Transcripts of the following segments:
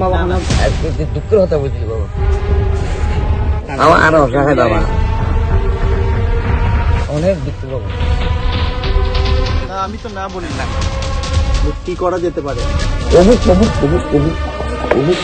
বাবা আমার দুঃখের কথা বুঝলি বাবা। আমার আরও অসহায় বাবা। অনেক দুঃখ বাবা। না আমি তো না বলি না। কি করা যেতে পারে। অমুক অমুক অমুক অমুক অমুক।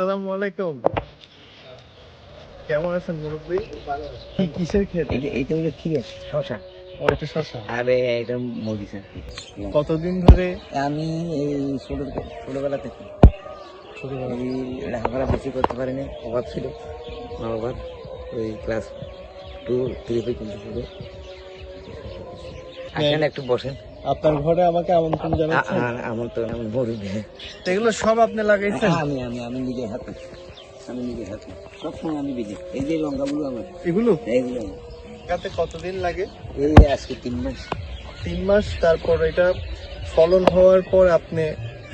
আসসালামু আলাইকুম। কেমন আছেন মুরব্বী? কি কিসের ক্ষেত? এইটা এইটা হলো কি? শশা ওইটা শশা আরে এটা আর কতদিন ধরে? আমি এই ছোট ছোটবেলা থেকে। ছোটবেলা। লেখাপড়া বেশি করতে পারিনি অভাব ছিল। বাবার ওই ক্লাস টু থ্রি পর্যন্ত ছিল। আসেন একটু বসেন। আপনার ঘরে আমাকে আমন্ত্রণ জানাচ্ছেন? আ- আমার তো আমি মরুদ এগুলো সব আপনি লাগাইছেন? আমি আমি আমি নিজের হাতে। আমি নিজের হাতে। সবসময় আমি বিজি এই যে লঙ্কাগুলো আমার। এগুলো? এইগুলো আমার। লাগাতে কতদিন লাগে? এই আজকে তিন মাস। তিন মাস তারপর এটা ফলন হওয়ার পর আপনি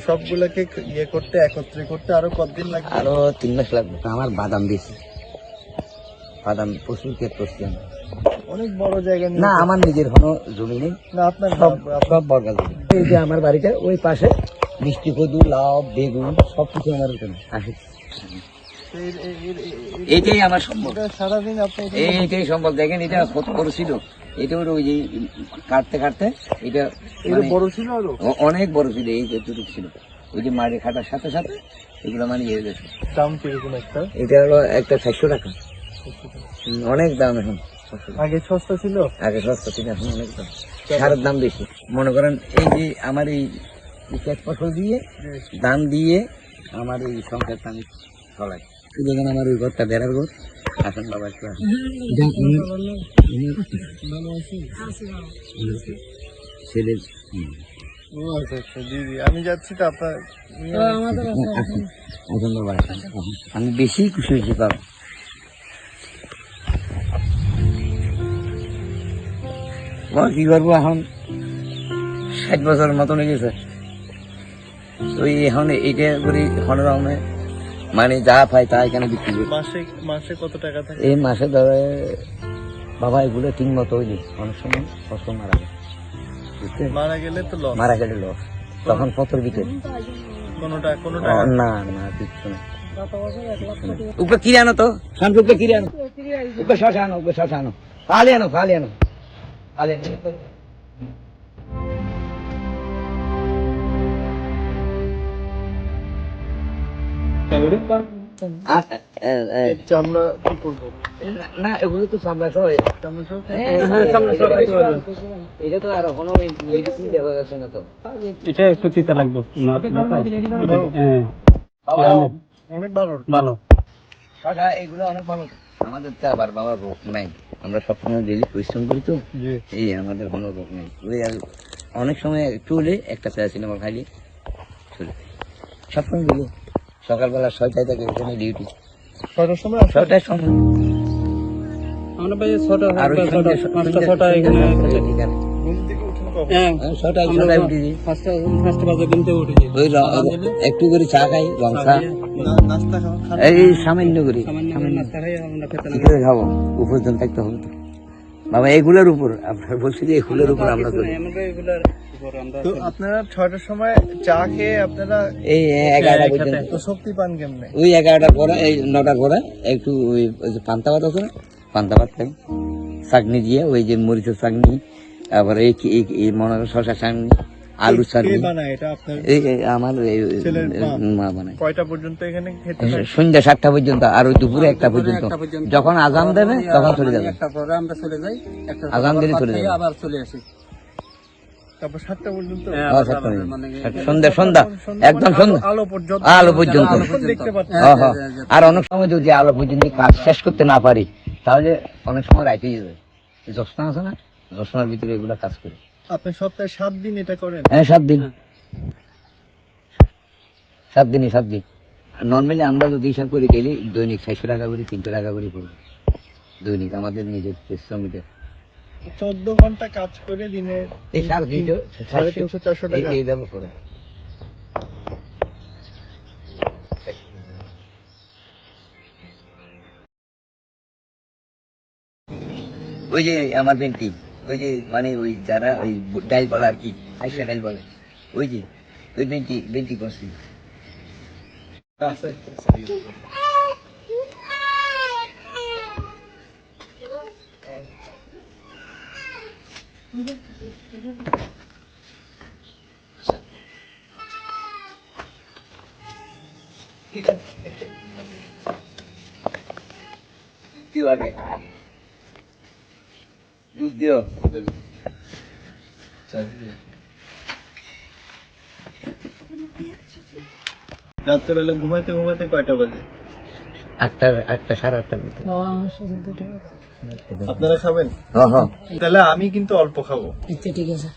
সবগুলোকে ইয়ে করতে একত্রে করতে আরও কতদিন লাগবে? আরও তিন মাস লাগবে। আমার বাদাম দিয়েছি। বাদাম প্রচুর ক্ষেত করছি। অনেক বড় জায়গা না আমার নিজের কোনো জমি নেই। না আপনার সব সব বর্গা জমি। এই যে আমার বাড়িটা ওই পাশে মিষ্টি কদু লাউ বেগুন সব কিছু আমার ওখানে এই- এইটাই আমার সম্ভব এটা সারাদিন আপনি এইটাই সম্ভব দেখেন এটা কত বড় ছিল। এটা ওর ওই যে কাটতে কাটতে এটা মানে বড় ছিল অনেক বড় ছিল এই যতটুকু ছিল। ওই যে মাঠে খাটার সাথে সাথে এগুলো মানে ইয়ে গেছে। দাম কীরকম একটা? এটা হলো একটা চারশো টাকা। অনেক দাম এখন। আগে সস্তা ছিল? আগে সস্তা ছিল এখন অনেক দাম। সারের দাম বেশি। মনে করেন এই যে আমার এই পেট ফসল দিয়ে দাম দিয়ে আমার এই সংসারটা আমি চলাই দেখেন আমার ওই ঘরটা বেড়ার ঘর। আসেন বাবা একটু ছেলের আচ্ছা আচ্ছা আমি যাচ্ছি তো আপনার। আমি বেশি খুশি হয়েছি বাবা। বাবা, কি করব এখন ষাট বছর মতন গেছে। ওই এখন এইটা করি এখন রকমে মানে যা পাই তা এখানে বিক্রি করি। মাসে মাসে কত টাকা থাকে? এই মাসে ধরে বাবা এগুলো ঠিক মতো হইনি অনেক সময় ফসল মারা যায়। মারা গেলে তো লস মারা গেলে লস তখন পত্র বিকে কোনোটা না না কিচ্ছু না। উপরে কিনে আনো তো? শান্ত উপরে কিনে আনো? উপরে শশা আনো উপরে শশা আনো। ফালি আনো ফালি আনো। না, এগুলো তো সামলা এটা তো আর কোনো দেওয়া যাচ্ছে না তো। এটা একটু তিতা লাগবে হ্যাঁ অনেক ভালো। ভালো এগুলো অনেক ভালো। আমাদের তো আবার বাবা রোগ নাই। আমরা সবসময় ডেলি পরিশ্রম করি তো। এই আমাদের কোনো রোগ নেই। ওই আর অনেক সময় একটু হলে একটা প্যারাসিটামল সিনেমা খাইলে চলে সবসময় গেলে সকালবেলা ছয়টায় থাকে এখানে ডিউটি ছয়টার সময়? ছয়টার সময়। আমরা ভাই ছটা আর ছটা ঠিক আছে ছটা এখানে একটু করে চা খাই রং চা। এই সামান্য করি সামান্য খাই আমরা করে খাব? উপার্জন থাকতে হবে তো। বাবা এগুলোর উপর আপনার বলছি যে এগুলোর উপর আমরা করি। তো আপনারা ছয়টার সময় চা খেয়ে আপনারা এই এগারোটা পর্যন্ত। শক্তি পান কেমনে? ওই এগারোটা পরে এই নটার পরে একটু ওই ওই যে পান্তা ভাত আছে না? পান্তা ভাত খাই। চাটনি দিয়ে ওই যে মরিচের চাটনি তারপরে এই কি- এই- এই মনে করো শশা চাটনি আলু চাটনি। বানায় এটা আপনার? এই এই আমার মা? মা বানায়। কয়টা পর্যন্ত এখানে সন্ধ্যা সাতটা পর্যন্ত আর ওই দুপুরে একটা পর্যন্ত। যখন আজান দেবে তখন চলে যাবে। একটা পরে আমরা চলে যাই আজান দিলে চলে যাবে। আবার চলে আসি। তারপর সাতটা পর্যন্ত? হ্যাঁ, হ্যাঁ। আর অনেক সময় যদি আলো পর্যন্ত কাজ শেষ করতে না পারি তাহলে অনেক সময় রাইতে যাবে। জ্যোৎস্না আছে না? জ্যোৎস্নার ভিতরে এগুলো কাজ করি। আপনি সপ্তাহে সাত দিন এটা করেন? হ্যাঁ সাত দিন। সাত দিনই সাত দিন। নর্মালি আমরা যদি হিসাব করি গেলে দৈনিক ছয়শো টাকা করে তিনশো টাকা করে পড়বে। দৈনিক আমাদের নিজের শ্রমিকের। চোদ্দ ঘণ্টা কাজ করে দিনে এই সাড়ে তিনশো চারশো টাকা। এই দাম করে ওই যে আমার বেন্টি ওই যে মানে ওই যারা ওই ডাইল বলে আর কি আইসা ডাইল বলে ওই যে ওই বেন্টি বেন্টি করছি আছে। দিও আগে দুধ দিও রাত্রেবেলা ঘুমাইতে ঘুমাইতে কয়টা বাজে? আটটা আটটা সাড়ে আটটার আপনারা খাবেন? হ্যাঁ হ্যাঁ। তাহলে আমি কিন্তু অল্প খাব। আচ্ছা ঠিক আছে।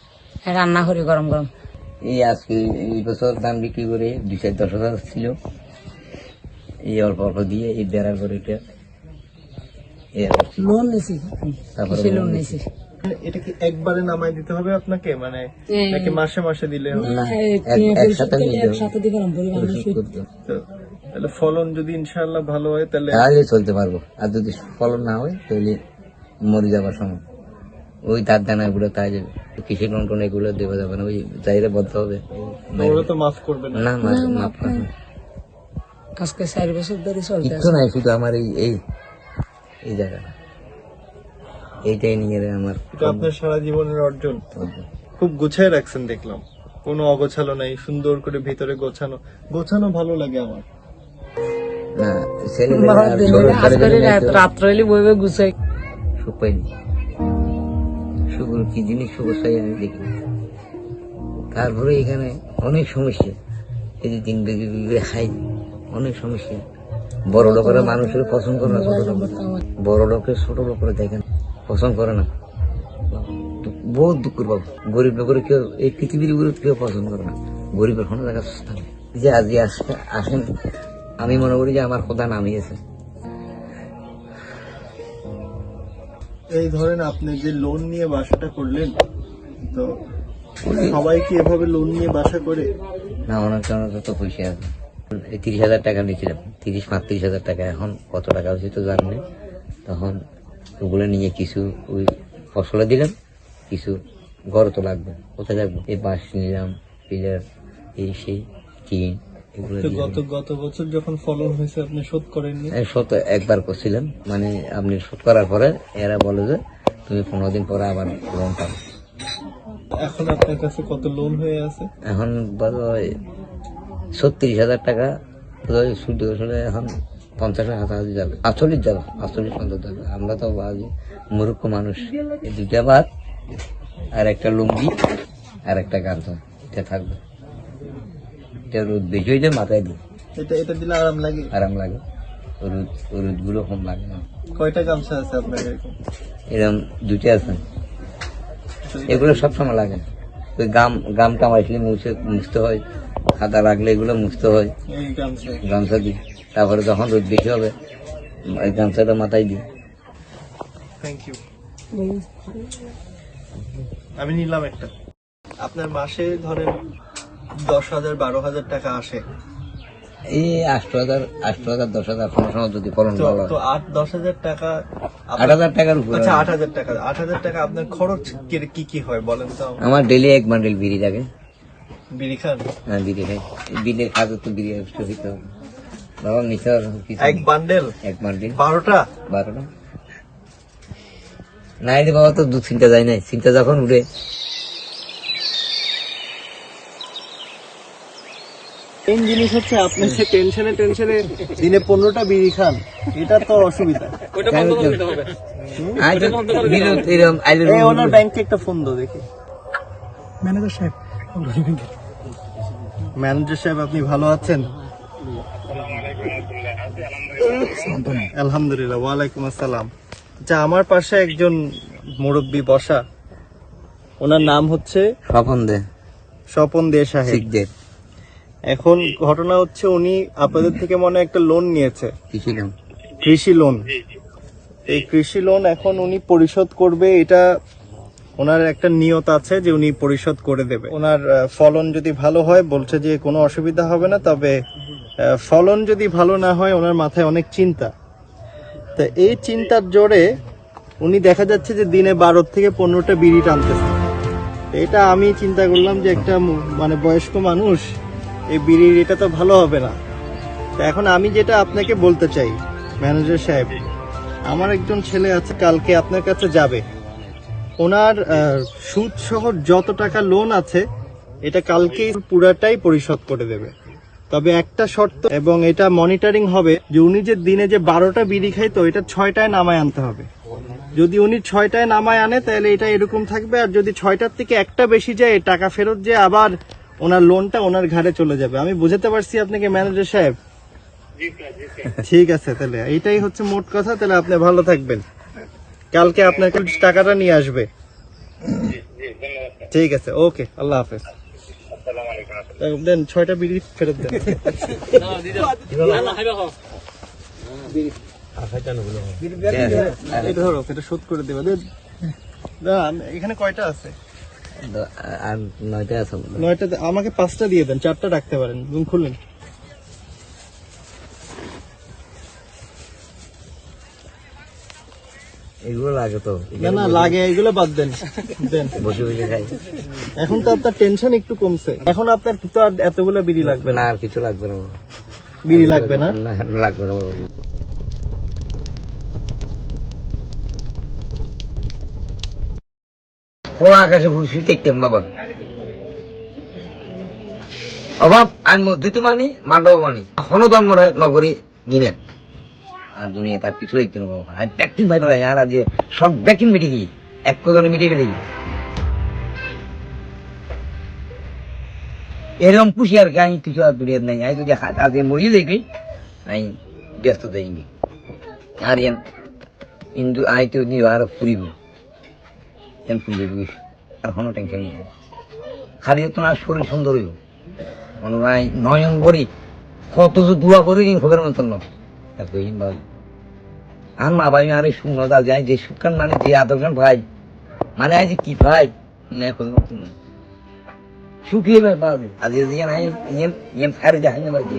রান্না করি গরম গরম। এই আজকে এই বছর দাম বিক্রি করে দুই চার দশ হাজার ছিল। এই অল্প অল্প দিয়ে এই বেড়ার করে এটা। লোন নিয়েছি তারপরে লোন নিয়েছি এটা কি একবারে নামাই দিতে হবে আপনাকে? মানে। নাকি মাসে মাসে দিলে হবে? একসাথে একসাথে তাহলে ফলন যদি ইনশাআল্লাহ ভালো হয় তাহলে তাহলে চলতে পারব। আর যদি ফলন না হয় তাহলে মরে যাবার সময়। ওই তার দানা এগুলো তাই যাবে কৃষি লোন এগুলো দেওয়া যাবে না ওই চাইরে বলতে হবে। ওরা তো মাফ করবে না। না মাফ আজকে চার বছর ধরে চলতে কিচ্ছু নাই শুধু আমার এই এই এই জায়গাটা। এইটাই নিয়ে রে আমার এটা আপনার সারা জীবনের অর্জন। খুব গুছায় রাখছেন দেখলাম। কোনো অগোছালো নাই সুন্দর করে ভিতরে গোছানো। গোছানো ভালো লাগে আমার। না ছেলেদের আর ছোট আজকে ছেলেদের নাই তো রাত্র হইলে বইবে গুছাই। সুখ পাইনি শুকুর কি জিনিস শুকুর আমি দেখি তারপরে এখানে অনেক সমস্যা। এই যে খাই অনেক সমস্যা। বড় লোকেরা মানুষের পছন্দ করে না ছোট লোক বড় লোকের ছোট লোকেরা দেখেন। পছন্দ করে না। বহুত দুঃখ বাবু গরিব লোকের কেউ এই পৃথিবীর উপরে কেউ পছন্দ করে না। গরিবের কোনো জায়গা যে আজকে আসে আসেন আমি মনে করি যে আমার কথা নামিয়েছে এই ধরেন আপনি যে লোন নিয়ে বাসাটা করলেন তো সবাই কি এভাবে লোন নিয়ে বাসা করে? না অনেক কারণে তো পয়সা আছে। তিরিশ হাজার টাকা নিয়েছিলাম। তিরিশ মাত্রিশ হাজার টাকা। এখন কত টাকা হয়েছে তো জানি তখন ওগুলো নিয়ে কিছু ওই ফসলে দিলাম কিছু গড় তো লাগবে কোথায় লাগবে? এই বাঁশ নিলাম পিলার এই সেই টিন এগুলো তো দিয়ে গত গত বছর যখন ফলন হয়েছে আপনি শোধ করেননি? শোধ একবার করছিলাম মানে আপনি শোধ করার পরে এরা বলে যে তুমি পনেরো দিন পরে আবার লোন পাবে। এখন আপনার কাছে কত লোন হয়ে আছে? এখন বলো ছত্রিশ হাজার টাকা এখন পঞ্চাশ হাজার যাবে। আটচল্লিশ যাবে আটচল্লিশ পঞ্চাশ যাবে। আমরা তো বাজি মূর্খ মানুষ। এই দুইটা বাদ আর একটা লুঙ্গি আর একটা গামছা। এটা থাকবে। এটা রোদ বেশি হয়ে যায় মাথায় দিই এটা এটা দিলে আরাম লাগে। আরাম লাগে। রোদ রোদ কম লাগে না। কয়টা গামছা আছে আপনার এরকম? এরকম দুইটা আছে। এগুলো সবসময় লাগে। ওই গাম গামটা মুছে মুছতে হয়। খাতা লাগলে এগুলো মুছতে হয়। গামছা। দিই তারপরে যখন রোদ বেশি হবে ওই গামছাটা মাথায় দিই। থ্যাংক ইউ আমি নিলাম একটা। আপনার মাসে ধরেন দশ হাজার বারো হাজার টাকা আসে। এই আষ্ট হাজার আষ্ট হাজার দশ হাজার কোনো সময় যদি ফলন তো ভালো তো আট দশ হাজার টাকা আট হাজার টাকার উপরে আচ্ছা আট হাজার টাকা। আট হাজার টাকা আপনার খরচ কি- কি কি হয় বলেন তো আমার ডেলি এক বান্ডেল বিড়ি লাগে। বিড়ি খান? হ্যাঁ বিড়ি খাই। বিড়ির কাজে তো বিড়ি হইতে হবে। বাবা মিশর এক বান্ডেল? এক বান্ডেল। বারোটা? বারোটা। নাই রে বাবা তো দু তিনটা যায় নাই। তিনটা যখন উঠে মেইন জিনিস হচ্ছে আপনি যে টেনশনে টেনশনে দিনে পনেরোটা বিড়ি খান। এটা তো অসুবিধা। আজ বিরোধ এরকম আইলো এই ওনার ব্যাংকে একটা ফোন দাও দেখি। ম্যানেজার সাহেব ম্যানেজার সাহেব আপনি ভালো আছেন? আলহামদুলিল্লাহ। ওয়ালাইকুম আসসালাম। আচ্ছা আমার পাশে একজন মুরব্বী বসা। ওনার নাম হচ্ছে স্বপন দে। স্বপন দে সাহেব। এখন ঘটনা হচ্ছে উনি আপনাদের থেকে মনে হয় একটা লোন নিয়েছে। কৃষি ছিল কৃষি লোন এই কৃষি লোন এখন উনি পরিশোধ করবে এটা ওনার একটা নিয়ত আছে যে উনি পরিশোধ করে দেবে। ওনার ফলন যদি ভালো হয় বলছে যে কোনো অসুবিধা হবে না তবে ফলন যদি ভালো না হয়, ওনার মাথায় অনেক চিন্তা। তা এই চিন্তার জোরে উনি দেখা যাচ্ছে যে দিনে বারো থেকে পনেরোটা বিড়ি টানতেছে। এটা আমি চিন্তা করলাম যে একটা মানে বয়স্ক মানুষ, এই বিড়ির এটা তো ভালো হবে না। তো এখন আমি যেটা আপনাকে বলতে চাই, ম্যানেজার সাহেব, আমার একজন ছেলে আছে, কালকে আপনার কাছে যাবে। ওনার সুদ সহ যত টাকা লোন আছে, এটা কালকে পুরাটাই পরিশোধ করে দেবে। তবে একটা শর্ত এবং এটা মনিটরিং হবে যে উনি যে দিনে যে বারোটা বিড়ি খাই তো এটা ছয়টায় নামায় আনতে হবে। যদি উনি ছয়টায় নামায় আনে তাহলে এটা এরকম থাকবে আর যদি ছয়টার থেকে একটা বেশি যায় টাকা ফেরত যে আবার ওনার লোনটা ওনার ঘাড়ে চলে যাবে। আমি বুঝাতে পারছি আপনাকে ম্যানেজার সাহেব? ঠিক আছে তাহলে এইটাই হচ্ছে মোট কথা তাহলে আপনি ভালো থাকবেন। কালকে আপনার টাকাটা নিয়ে আসবে। ঠিক আছে ওকে আল্লাহ হাফেজ। দেন ছয়টা বিড়ি ফেরত দেন। এটা ধরো এটা শোধ করে দেবে। দেন। এখানে কয়টা আছে? আর নয়টা আছে নয়টা আমাকে পাঁচটা দিয়ে দেন চারটা রাখতে পারেন রুম এগুলো লাগে তো। না না লাগে এগুলো বাদ দেন দেন। বসে বসে খাই। এখন তো আপনার টেনশন একটু কমছে। এখন আপনার তো আর এতগুলো বিড়ি লাগবে না? আর কিছু লাগবে না। বিড়ি লাগবে না? লাগবে না। আকাশে ঘুরছি দেখতাম বাবা। অভাব আর মধ্যে তো মানি মান্ডব মানি। আমরা নগরী গিনেন আর দুনিয়া তার কিছু দেখতে নেব ব্যাকিং ভাই আর আজ সব ব্যাকিং মিটে গিয়ে, এক কজনে মিটে গেলে এরকম গাই কিছু আর দুনিয়ার নাই। আই যদি হাত আজকে মরিয়ে দেখি আই ব্যস্ত দেয়নি আর এন কিন্তু আই তো নিয়ে আর ফুরিব। এন আর কোনো টেনশন নেই। খালি তো না, শরীর সুন্দর হইব। নয়ন করি কত দোয়া করি খবরের মতন না ভাই আর মা ভাই আর শুনো দা যায় যে সুখান মানে যে আদর্শন ভাই। মানে আজ কি ভাই? না এখন শুকিয়ে ব্যাপার আজ ইয়ান আই ইয়ান ইয়ান ফারে যায় না বাজি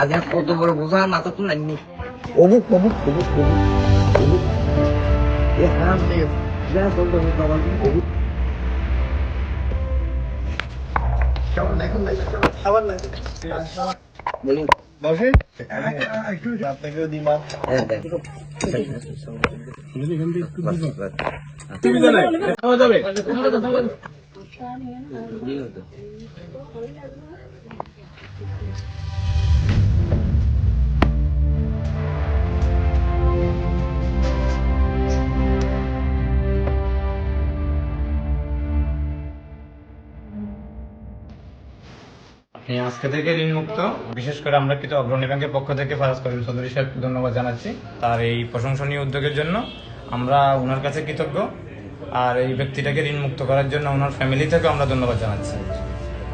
আজ কত বড় বোঝা মাথা তো নাই। অমুক অমুক অমুক অমুক অমুক এ হাম যা কত বাবা অমুক আবার না বলুন। বসে? আপনাকেও দিমা হ্যাঁ দেখ। এই আজকে থেকে ঋণ মুক্ত বিশেষ করে আমরা কিন্তু অগ্রণী ব্যাংকের পক্ষ থেকে ফারাজ করিম চৌধুরী সাহেব ধন্যবাদ জানাচ্ছি তার এই প্রশংসনীয় উদ্যোগের জন্য। আমরা ওনার কাছে কৃতজ্ঞ। আর এই ব্যক্তিটাকে ঋণ মুক্ত করার জন্য ওনার ফ্যামিলি থেকে আমরা ধন্যবাদ জানাচ্ছি।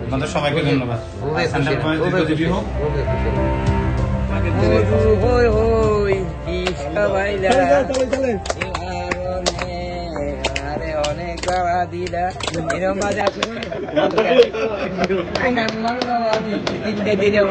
আপনাদের সবাইকে ধন্যবাদ। হোক। သာဝတိလနိရောမဒကုဏ္ဏအင်္ဂမံသောဝတိတိတေတေဝ